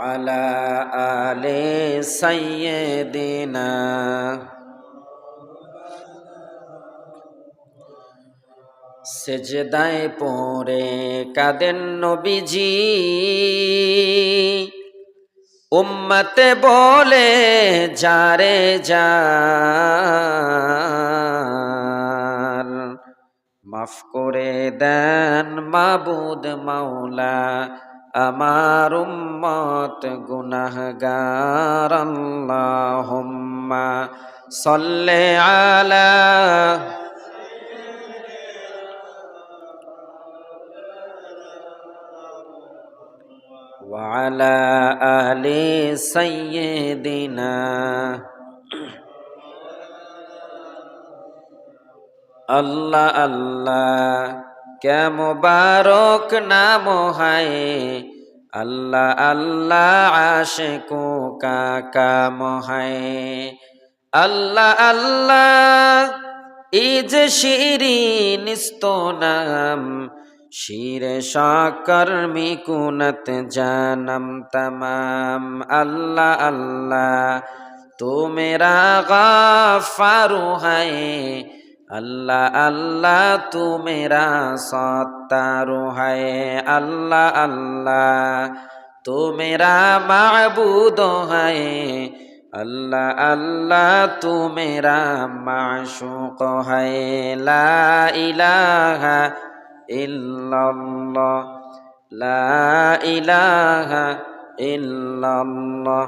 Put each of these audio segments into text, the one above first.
وعلى آل سيدنا সেজদায় পড়ে কাদেন নবীজি উম্মতে বলে যারে যার মাফ করে দেন মাবুদ মাওলা আমার উম্মত গুনাহগার আল্লাহুম্মা সাল্লি আলা وعلى آل سيدنا আল্লাহ আল্লাহ কে মুবারক নাম হায়? আল্লাহ আল্লাহ আশিকু কা কাম হায়। আল্লাহ আল্লাহ ইজ শিরিন নাম, শির শাকর মিকুনত জানম তমাম। আল্লাহ আল্লাহ তু মেরা গাফারু হায়। আল্লাহ আল্লাহ তু সত্তা রোহায় আল্লাহ আল্লাহ তু মাবুদ হায়। আল্লাহ আল্লাহ তু মেরা মাশুক হায়। লা ইলাহা ইল্লাল্লাহ। লা ইলাহা ইল্লাল্লাহ।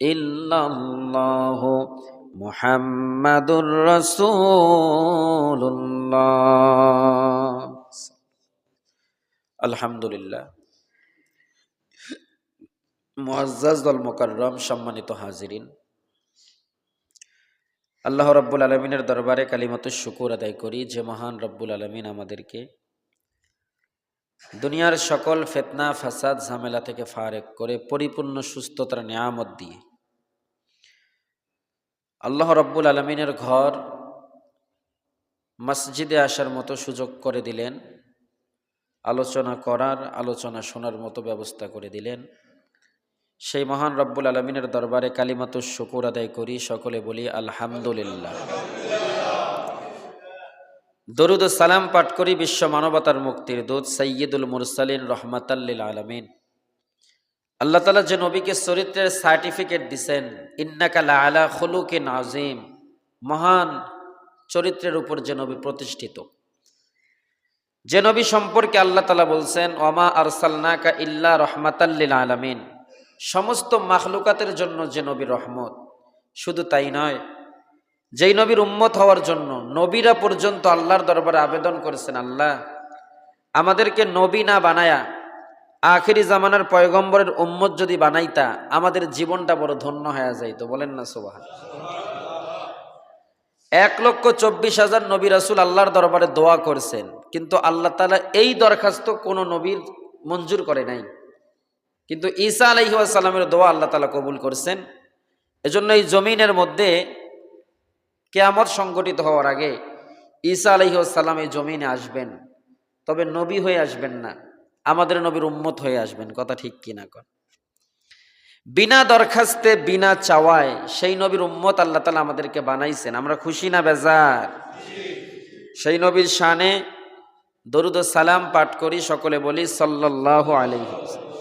ইল্লাল্লাহ মুহাম্মাদুর রাসূলুল্লাহ। আলহামদুলিল্লাহ। মুআজ্জাজ দল মুকাররম, সম্মানিত হাজিরিন। আল্লাহ রব্বুল আলমিনের দরবারে কালিমত শুকুর আদায় করি, যে মহান রব্বুল আলমিন আমাদেরকে দুনিয়ার সকল ফেতনা, ফাসাদ, ঝামেলা থেকে ফারেক করে পরিপূর্ণ সুস্থতার নিয়ামত দিয়ে। আল্লাহ রব্বুল আলমিনের ঘর মসজিদে আসার মতো সুযোগ করে দিলেন। আলোচনা করার, আলোচনা শোনার মতো ব্যবস্থা করে দিলেন। সেই মহান রব্বুল আলমিনের দরবারে কালিমাত শুকুর আদায় করি, সকলে বলি আলহামদুলিল্লাহ। দরুদ সালাম পাঠ করি বিশ্ব মানবতার মুক্তির দূত সৈয়দুল মুরসালিন রহমাতাল্লিল আলমিন। আল্লাহ তালা যে নবীকে চরিত্রের সার্টিফিকেট দিছেন ইন্নাকালা আলা খলুকে নাজিম মহান চরিত্রের উপর যে নবী প্রতিষ্ঠিত। যে নবী সম্পর্কে আল্লাহ তালা বলছেন, ওমা আরসালনাকা ইল্লা রহমাতাল্লিল আলমিন। সমস্ত মাখলুকাতের জন্য যে নবী রহমত, শুধু তাই নয় যেই নবীর উম্মত হওয়ার জন্য নবীরা পর্যন্ত আল্লাহর দরবারে আবেদন করেছেন, আল্লাহ আমাদেরকে নবী না বানায়া আখেরি জামানার পয়গম্বরের উম্মত যদি বানাইতা, আমাদের জীবনটা বড় ধন্য হয়ে যাইত। বলেন না সোবাহ এক লক্ষ চব্বিশ হাজার নবী রাসুল আল্লাহর দরবারে দোয়া করছেন, কিন্তু আল্লাহ তালা এই দরখাস্ত কোনো নবীর মঞ্জুর করে নাই। কিন্তু ঈসা আলহিহাসাল্লামের দোয়া আল্লাহ তালা কবুল করছেন। এজন্য এই জমিনের মধ্যে কেয়ামত সংগঠিত হওয়ার আগে ঈসা আলহিহাসাল্লাম এই জমিনে আসবেন, তবে নবী হয়ে আসবেন না, আমাদের নবীর উম্মত হয়ে আসবেন, কথা ঠিক কিনা কন বিনা দরখাস্তে, বিনা চাওয়ায় সেই নবীর উম্মত আল্লাহ তালা আমাদেরকে বানাইছেন, আমরা খুশি না বেজার সেই নবীর শানে দরুদ সালাম পাঠ করি, সকলে বলি আলাইহি ওয়াসাল্লাম।